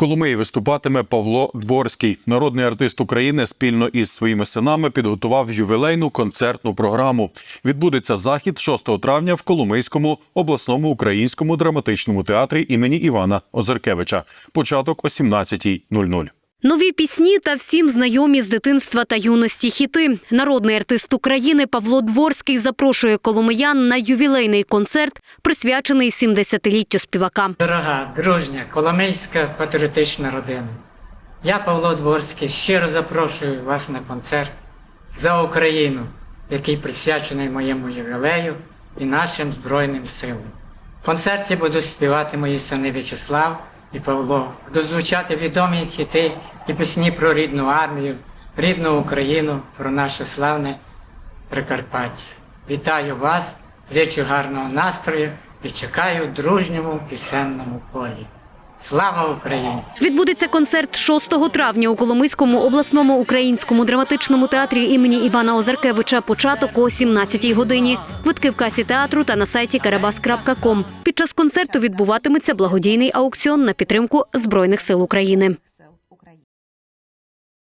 Коломиї виступатиме Павло Дворський. Народний артист України спільно із своїми синами підготував ювілейну концертну програму. Відбудеться захід 6 травня в Коломийському обласному українському драматичному театрі імені Івана Озеркевича. Початок о 17.00. Нові пісні та всім знайомі з дитинства та юності хіти. Народний артист України Павло Дворський запрошує коломиян на ювілейний концерт, присвячений 70-літтю співака. Дорога, дружня, коломийська патріотична родина. Я, Павло Дворський, щиро запрошую вас на концерт за Україну, який присвячений моєму ювілею і нашим Збройним силам. В концерті будуть співати мої сини В'ячеслав і Павло, дозвучати відомі хіти і пісні про рідну армію, рідну Україну, про наше славне Прикарпаття. Вітаю вас, зичу гарного настрою і чекаю в дружньому пісенному колі. Слава Україні! Відбудеться концерт 6 травня у Коломийському обласному українському драматичному театрі імені Івана Озаркевича. Початок о 17-й годині. Квитки в касі театру та на сайті karabas.com. Під час концерту відбуватиметься благодійний аукціон на підтримку Збройних сил України.